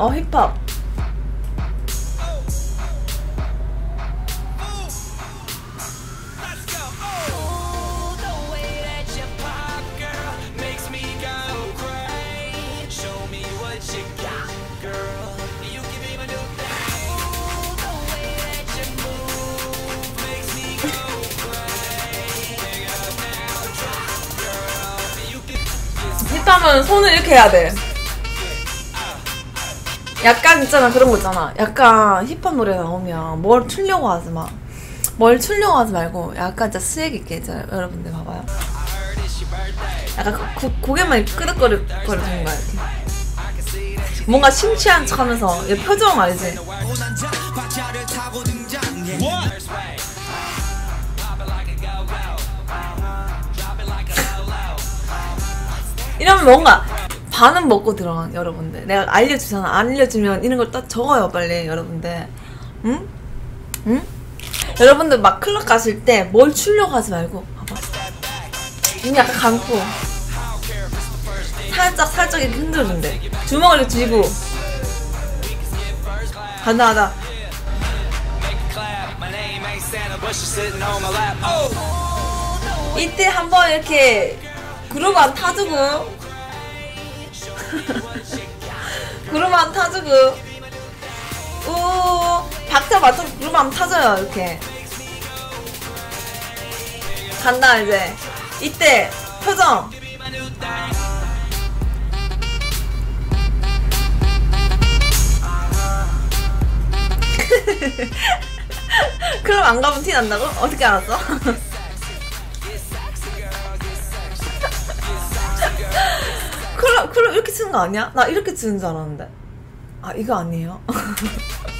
어 힙합 힙합은 손을 이렇게 해야 돼 약간 있잖아 그런 거 있잖아 약간 힙합 노래 나오면 뭘 추려고 하지 마 뭘 추려고 하지 말고 약간 진짜 스웩 있게 있잖아요 여러분들 봐봐요. 약간 고, 고, 고개만 끄덕거리거리는 거야 이렇게 뭔가 심취한 척 하면서 얘 표정 알지? 이러면 뭔가 반은 먹고 들어가 여러분들. 내가 알려주잖아. 안 알려주면 이런 걸 딱 적어요 빨리 여러분들. 응? 응? 여러분들 막 클럽 가실 때뭘 추려고 하지 말고. 봐봐. 눈 약간 감고. 살짝 살짝 이렇게 흔들어준대. 주먹을 쥐고. 간다 간다. 이때 한번 이렇게 그룹 안 타주고 그룹 안 타주고 오 박자 맞춰서 그룹 안 타줘요 이렇게 간다 이제 이때 표정 그럼 안 가면 티 난다고? 어떻게 알았어? 그럼 이렇게 치는 거 아니야? 나 이렇게 치는 줄 알았는데 아 이거 아니에요?